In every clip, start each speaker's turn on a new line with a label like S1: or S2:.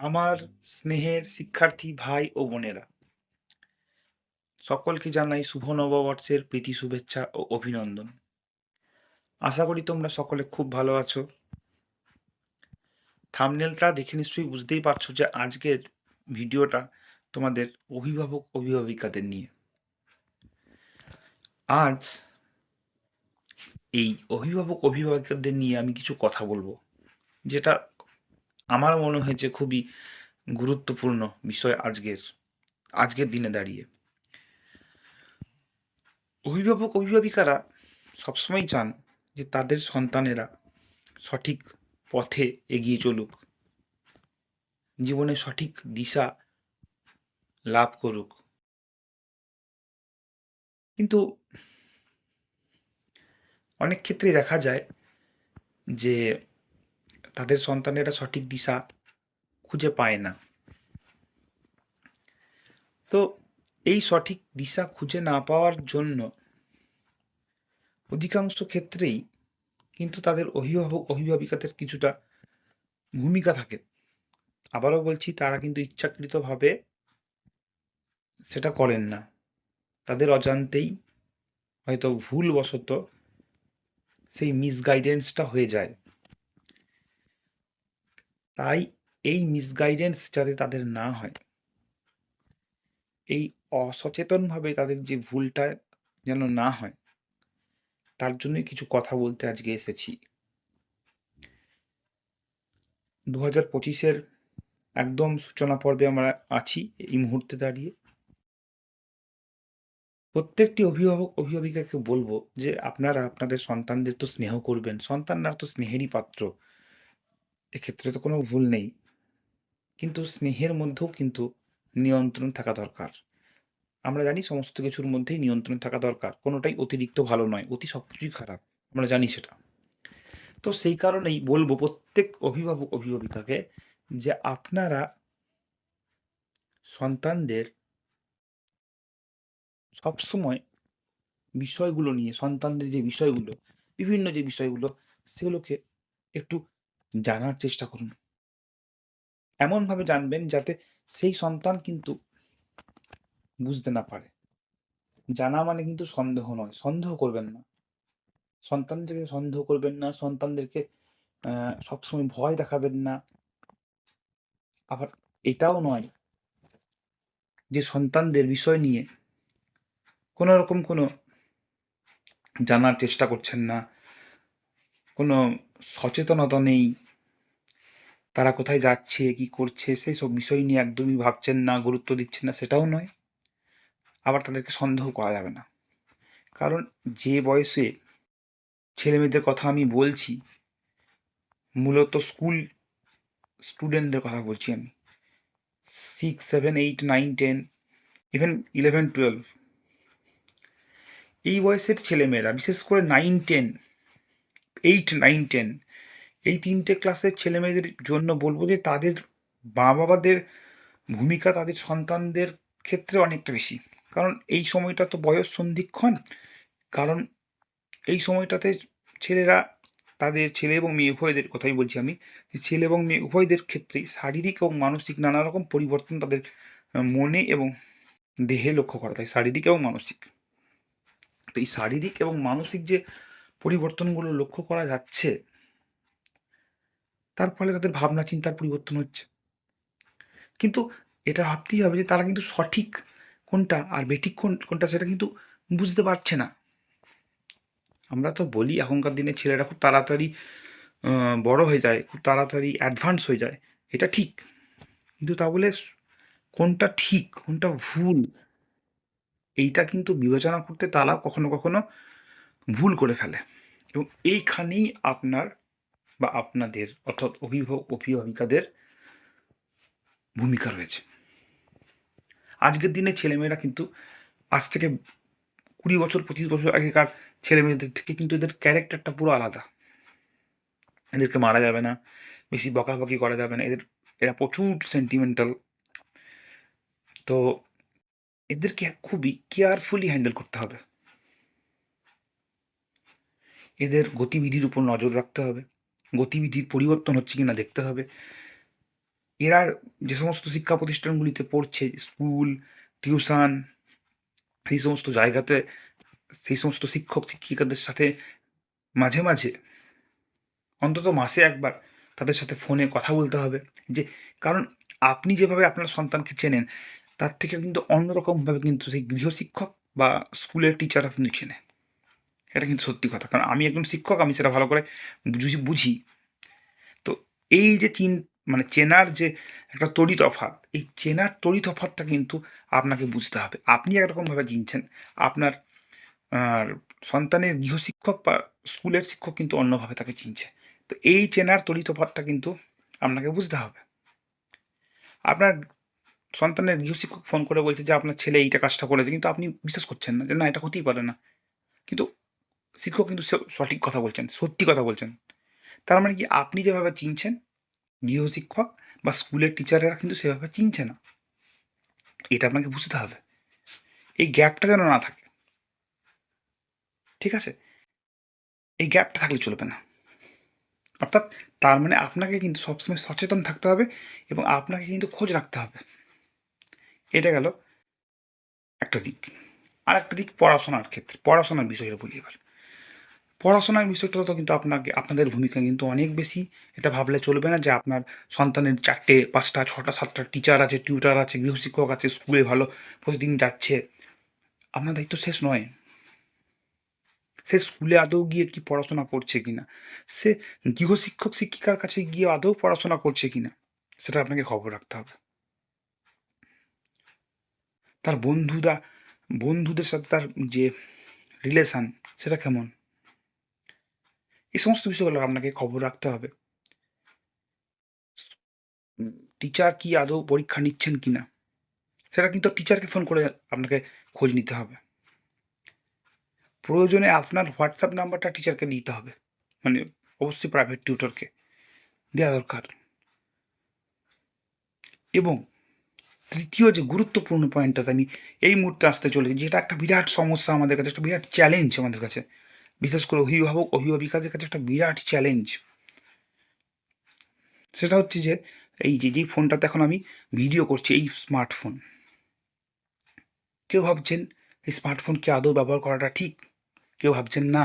S1: আমার স্নেহের শিক্ষার্থী ভাই ও বোনেরা। সকলকে জানাই শুভ নববর্ষের প্রীতি, শুভেচ্ছা ও অভিনন্দন। আশা করি তোমরা সকলে খুব ভালো আছো। থামনেলটা দেখে নিশ্চয়ই বুঝতেই পারছ যে আজকের ভিডিওটা তোমাদের অভিভাবক, অভিভাবিকাদের নিয়ে। আজ এই অভিভাবক, অভিভাবকদের নিয়ে আমি কিছু কথা বলব, যেটা আমার মনে হয়েছে খুবই গুরুত্বপূর্ণ বিষয় আজকের আজকের দিনে দাঁড়িয়ে। অভিভাবক, অভিভাবিকারা সবসময় চান যে তাদের সন্তানেরা সঠিক পথে এগিয়ে চলুক। জীবনে সঠিক দিশা লাভ করুক। কিন্তু অনেক ক্ষেত্রে দেখা যায় যে তাদের সন্তানেরা সঠিক দিশা খুঁজে পায় না। তো এই সঠিক দিশা খুঁজে না পাওয়ার জন্য অধিকাংশ ক্ষেত্রেই কিন্তু তাদের অভিভাবক অভিভাবিকাদের কিছুটা ভূমিকা থাকে। আবারও বলছি, তারা কিন্তু ইচ্ছাকৃতভাবে সেটা করেন না। তাদের অজান্তেই হয়তো ভুলবশত সেই মিসগাইডেন্সটা হয়ে যায়। তাই এই মিসগাইডেন্স যাতে তাদের না হয়। এই অসচেতনভাবে তাদের যে ভুলটা যেন না হয়, তার জন্যই কিছু কথা বলতে আজকে এসেছি। দু হাজার পঁচিশের একদম সূচনা পর্বে আমরা আছি এই মুহূর্তে দাঁড়িয়ে। প্রত্যেকটি অভিভাবক, অভিভাবিকাকে বলব যে আপনারা আপনাদের সন্তানদের তো স্নেহ করবেন, সন্তানরা তো স্নেহেরই পাত্র। এক্ষেত্রে তো কোনো ভুল নেই। কিন্তু স্নেহের মধ্যেও কিন্তু নিয়ন্ত্রণ থাকা দরকার। আমরা জানি সমস্ত কিছুর মধ্যেই নিয়ন্ত্রণ থাকা দরকার। কোনোটাই অতিরিক্ত ভালো নয়, অতি সব কিছুই খারাপ। আমরা জানি সেটা। তো সেই কারণেই বলব প্রত্যেক অভিভাবক, অভিভাবিকাকে যে আপনারা সন্তানদের সবসময় বিষয়গুলো নিয়ে, সন্তানদের যে বিষয়গুলো, বিভিন্ন যে বিষয়গুলো, সেগুলোকে একটু জানার চেষ্টা করুন। এমনভাবে জানবেন যাতে সেই সন্তান কিন্তু বুঝতে না পারে। জানা মানে কিন্তু সন্দেহ নয়, সন্দেহ করবেন না। সন্তানদেরকে সন্দেহ করবেন না, সন্তানদেরকে সবসময় ভয় দেখাবেন না। আবার এটাও নয় যে সন্তানদের বিষয় নিয়ে কোনো রকম কোনো জানার চেষ্টা করছেন না, কোনো সচেতনতা নেই। তারা কোথায় যাচ্ছে, কি করছে, সেই সব বিষয় নিয়ে একদমই ভাবছেন না, গুরুত্ব দিচ্ছেন না, সেটাও নয়। আবার তাদেরকে সন্দেহ করা যাবে না। কারণ যে বয়সে ছেলেমেয়েদের কথা আমি বলছি, মূলত স্কুল স্টুডেন্টদের কথা বলছি আমি। Six seven eight nine ten even eleven twelve এই বয়সের ছেলেমেয়েরা, বিশেষ করে nine ten eight nine ten এই তিনটে ক্লাসের ছেলেমেয়েদের জন্য বলব যে তাদের মা বাবাদের ভূমিকা তাদের সন্তানদের ক্ষেত্রে অনেকটা বেশি। কারণ এই সময়টা তো বয়স সন্ধিক্ষণ। কারণ এই সময়টাতে ছেলেরা, তাদের ছেলে এবং মেয়ে, উভয়দের কথাই বলছি আমি, যে ছেলে এবং মেয়ে উভয়দের ক্ষেত্রেই শারীরিক এবং মানসিক নানা রকম পরিবর্তন তাদের মনে এবং দেহে লক্ষ্য করা যায়, শারীরিক এবং মানসিক। তো এই শারীরিক এবং মানসিক যে পরিবর্তনগুলো লক্ষ্য করা যাচ্ছে তার ফলে তাদের ভাবনা চিন্তার পরিবর্তন হচ্ছে। কিন্তু এটা ভাবতেই হবে যে তারা কিন্তু সঠিক কোনটা আর বেঠিক কোন, কোনটা সেটা কিন্তু বুঝতে পারছে না। আমরা তো বলি এখনকার দিনে ছেলেরা খুব তাড়াতাড়ি বড় হয়ে যায়, খুব তাড়াতাড়ি অ্যাডভান্স হয়ে যায়। এটা ঠিক। কিন্তু তা বলে কোনটা ঠিক, কোনটা ভুল, এইটা কিন্তু বিবেচনা করতে তারা কখনো কখনো ভুল করে ফেলে। এবং এইখানেই আপনার বা আপনাদের, অর্থাৎ অভিভাবক, অভিভাবিকাদের ভূমিকা রয়েছে। আজকের দিনে ছেলেমেয়েরা কিন্তু আজ থেকে কুড়ি বছর, পঁচিশ বছর আগেকার ছেলেমেয়েদের থেকে কিন্তু এদের ক্যারেক্টারটা পুরো আলাদা। এদেরকে মারা যাবে না, বেশি বকাবকি করা যাবে না, এদের, এরা প্রচুর সেন্টিমেন্টাল তো এদেরকে খুবই কেয়ারফুলি হ্যান্ডেল করতে হবে। এদের গতিবিধির উপর নজর রাখতে হবে। গতিবিধির পরিবর্তন হচ্ছে কিনা দেখতে হবে। এরা যে সমস্ত শিক্ষা প্রতিষ্ঠানগুলিতে পড়ছে, স্কুল, টিউশন সেই সমস্ত জায়গাতে, সেই সমস্ত শিক্ষক, শিক্ষিকাদের সাথে মাঝে মাঝে, অন্তত মাসে একবার তাদের সাথে ফোনে কথা বলতে হবে। যে, কারণ আপনি যেভাবে আপনার সন্তানকে চেনেন, তার থেকে কিন্তু অন্যরকমভাবে কিন্তু সেই গৃহশিক্ষক বা স্কুলের টিচার আপনি চেনে এটা কিন্তু সত্যি কথা। কারণ আমি একজন শিক্ষক, আমি সেটা ভালো করে বুঝি বুঝি। তো এই যে চিন মানে চেনার যে একটা তড়ি তফাৎ এই চেনার তড়ি তফাৎটা কিন্তু আপনাকে বুঝতে হবে। আপনি একরকমভাবে চিনছেন, আপনার সন্তানের গৃহশিক্ষক বা স্কুলের শিক্ষক কিন্তু অন্যভাবে তাকে চিনছে। তো এই চেনার তড়ি তফাৎটা কিন্তু আপনাকে বুঝতে হবে। আপনার সন্তানের গৃহশিক্ষক ফোন করে বলছে যে, আপনার ছেলে এইটা কাজটা করেছে। কিন্তু আপনি বিশ্বাস করছেন না যে, না, এটা হতেই পারে না। কিন্তু শিক্ষক কিন্তু সঠিক কথা বলছেন, সত্যি কথা বলছেন। তার মানে কি আপনি যেভাবে চিনছেন গৃহশিক্ষক বা স্কুলের টিচারেরা কিন্তু সেভাবে চিনছে না। এটা আপনাকে বুঝতে হবে। এই গ্যাপটা যেন না থাকে। ঠিক আছে? এই গ্যাপটা থাকলে চলবে না। অর্থাৎ তার মানে আপনাকে কিন্তু সবসময় সচেতন থাকতে হবে এবং আপনাকে কিন্তু খোঁজ রাখতে হবে। এটা গেল একটা দিক। আর একটা দিক পড়াশোনার ক্ষেত্রে, পড়াশোনার বিষয়টা বলি এবার। পড়াশোনার বিষয়টা তো কিন্তু আপনাকে, আপনাদের ভূমিকা কিন্তু অনেক বেশি। এটা ভাবলে চলবে না যে আপনার সন্তানের চারটে, পাঁচটা, ছটা, সাতটা টিচার আছে টিউটার আছে, গৃহশিক্ষক আছে স্কুলে ভালো, প্রতিদিন যাচ্ছে। আপনার দায়িত্ব শেষ নয়। সে স্কুলে আদৌ গিয়ে কি পড়াশোনা করছে কি না সে গৃহশিক্ষক শিক্ষিকার কাছে গিয়ে আদৌ পড়াশোনা করছে কি না সেটা আপনাকে খবর রাখতে হবে। তার বন্ধুরা, বন্ধুদের সাথে তার যে রিলেশান সেটা কেমন? এই সমস্ত বিষয়গুলো আপনাকে খবর রাখতে হবে। টিচার কি আদৌ পরীক্ষা নিচ্ছেন কি না সেটা কিন্তু টিচারকে ফোন করে আপনাকে খোঁজ নিতে হবে। প্রয়োজনে আপনার হোয়াটসঅ্যাপ নাম্বারটা টিচারকে দিতে হবে। মানে অবশ্যই প্রাইভেট টিউটরকে দেওয়া দরকার। এবং তৃতীয় যে গুরুত্বপূর্ণ পয়েন্টটাতে আমি এই মুহূর্তে আসতে চলেছি, যেটা একটা বিরাট সমস্যা আমাদের কাছে, একটা বিরাট চ্যালেঞ্জ আমাদের কাছে। বিশেষ করে অভিভাবক, অভিভাবিকাদের কাছে একটা বিরাট চ্যালেঞ্জ সেটা হচ্ছে যে, এই যে যেই ফোনটাতে এখন আমি ভিডিও করছি, এই স্মার্টফোন কেউ ভাবছেন, এই স্মার্টফোন কি আদৌ ব্যবহার করাটা ঠিক? কেউ ভাবছেন না,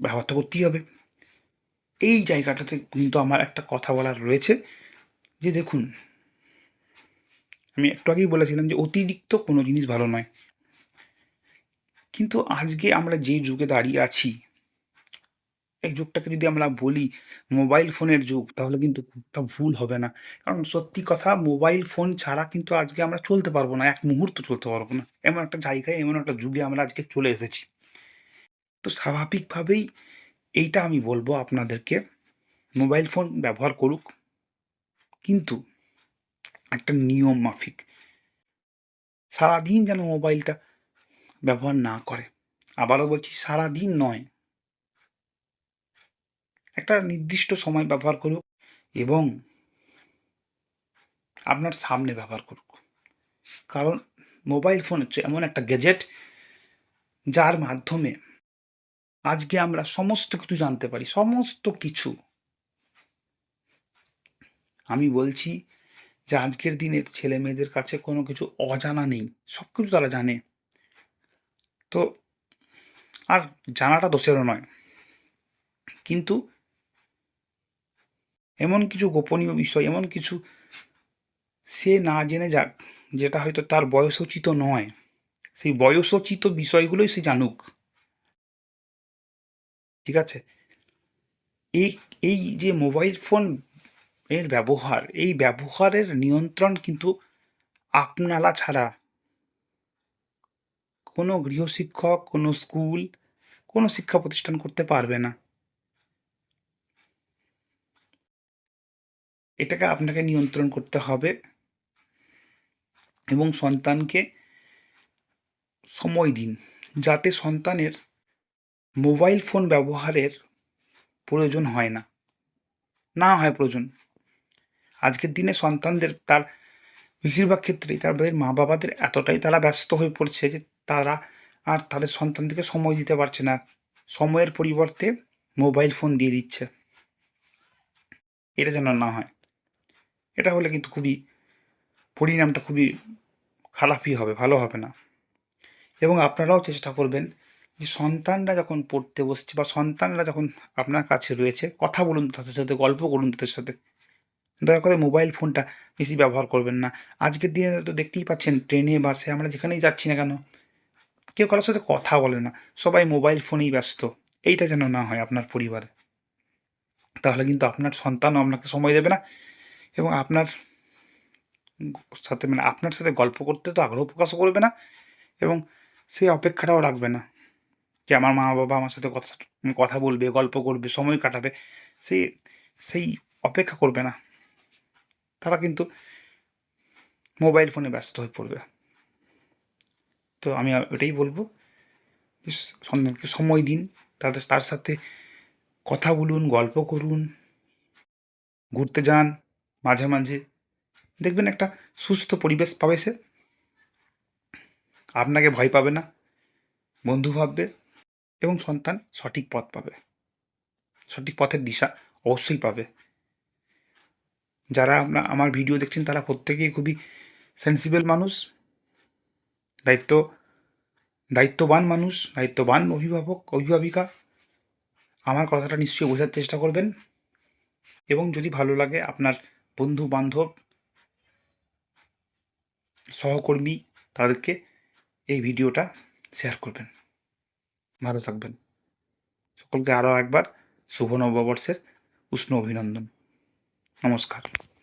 S1: ব্যবহার তো করতেই হবে। এই জায়গাটাতে কিন্তু আমার একটা কথা বলার রয়েছে যে, দেখুন, আমি একটু আগেই বলেছিলাম যে, অতিরিক্ত কোনো জিনিস ভালো নয়। কিন্তু আজকে আমরা যে যুগে দাঁড়িয়ে আছি, এই যুগটাকে যদি আমরা বলি মোবাইল ফোনের যুগ, তাহলে কিন্তু খুবটা ভুল হবে না। কারণ সত্যি কথা, মোবাইল ফোন ছাড়া কিন্তু আজকে আমরা চলতে পারব না, এক মুহূর্ত চলতে পারব না। এমন একটা জায়গায়, এমন একটা যুগে আমরা আজকে চলে এসেছি। তো স্বাভাবিকভাবেই এইটা আমি বলব আপনাদেরকে, মোবাইল ফোন ব্যবহার করুক, কিন্তু একটা নিয়ম মাফিক। সারাদিন যেন মোবাইলটা ব্যবহার না করে। আবারও বলছি, সারাদিন নয়। একটা নির্দিষ্ট সময় ব্যবহার করুক এবং আপনার সামনে ব্যবহার করুক। কারণ মোবাইল ফোন হচ্ছে এমন একটা গ্যাজেট যার মাধ্যমে আজকে আমরা সমস্ত কিছু জানতে পারি, সমস্ত কিছু। আমি বলছি যে আজকের দিনের ছেলে মেয়েদের কাছে কোনো কিছু অজানা নেই, সব কিছু তারা জানে। তো আর জানাটা দোষেরও নয়। কিন্তু এমন কিছু গোপনীয় বিষয়, এমন কিছু সে না জেনে যাক, যেটা হয়তো তার বয়সোচিত নয়, সেই বয়সোচিত বিষয়গুলোই সে জানুক। ঠিক আছে? এই এই যে মোবাইল ফোন এর ব্যবহার, এই ব্যবহারের নিয়ন্ত্রণ কিন্তু আপনারা ছাড়া কোনো গৃহশিক্ষক, কোনো স্কুল, কোনো শিক্ষা প্রতিষ্ঠান করতে পারবে না। এটাকে আপনাকে নিয়ন্ত্রণ করতে হবে এবং সন্তানকে সময় দিন, যাতে সন্তানের মোবাইল ফোন ব্যবহারের প্রয়োজন হয় না। না হয় প্রয়োজন। আজকের দিনে সন্তানদের, তার বেশিরভাগ ক্ষেত্রেই তাদের মা বাবাদের এতটাই তারা ব্যস্ত হয়ে পড়ছে যে তারা আর তাদের সন্তানদেরকে সময় দিতে পারছে না। সময়ের পরিবর্তে মোবাইল ফোন দিয়ে দিচ্ছে। এটা যেন না হয়। এটা হলে কিন্তু খুবই, পরিণামটা খুবই খারাপই হবে, ভালো হবে না। এবং আপনারাও চেষ্টা করবেন যে সন্তানরা যখন পড়তে বসছে বা সন্তানরা যখন আপনার কাছে রয়েছে, কথা বলুন তাদের সাথে, গল্প করুন তাদের সাথে। দয়া করে মোবাইল ফোনটা বেশি ব্যবহার করবেন না। আজকের দিনে তো দেখতেই পাচ্ছেন, ট্রেনে, বাসে আমরা যেখানেই যাচ্ছি না কেন কেউ কারোর সাথে কথা বলে না। সবাই মোবাইল ফোনেই ব্যস্ত। এইটা যেন না হয় আপনার পরিবারে। তাহলে কিন্তু আপনার সন্তানও আপনাকে সময় দেবে না এবং আপনার সাথে মানে আপনার সাথে গল্প করতে তো আগ্রহ প্রকাশ করবে না এবং সেই অপেক্ষাটাও রাখবে না যে আমার মা বাবা আমার সাথে কথা কথা বলবে, গল্প করবে, সময় কাটাবে সেই সেই অপেক্ষা করবে না। তারা কিন্তু মোবাইল ফোনে ব্যস্ত হয়ে পড়বে। তো আমি এটাই বলব সন্তানকে সময় দিন, তাদের, তার সাথে কথা বলুন, গল্প করুন, ঘুরতে যান মাঝে মাঝে। দেখবেন একটা সুস্থ পরিবেশ পাবে সে। আপনাকে ভয় পাবে না, বন্ধু ভাববে এবং সন্তান সঠিক পথ পাবে। সঠিক পথের দিশা অবশ্যই পাবে। যারা আপনার আমার ভিডিও দেখছেন, তারা প্রত্যেকেই খুবই সেন্সিবল মানুষ। দায়িত্ব, দায়িত্ববান মানুষ, দায়িত্ববান অভিভাবক, অভিভাবিকা, আমার কথাটা নিশ্চয়ই বোঝার চেষ্টা করবেন। এবং যদি ভালো লাগে আপনার বন্ধু বান্ধব সহকর্মী, তাদেরকে এই ভিডিওটা শেয়ার করবেন। ভালো থাকবেন। সকলকে আরও একবার শুভ নববর্ষের উষ্ণ অভিনন্দন। নমস্কার।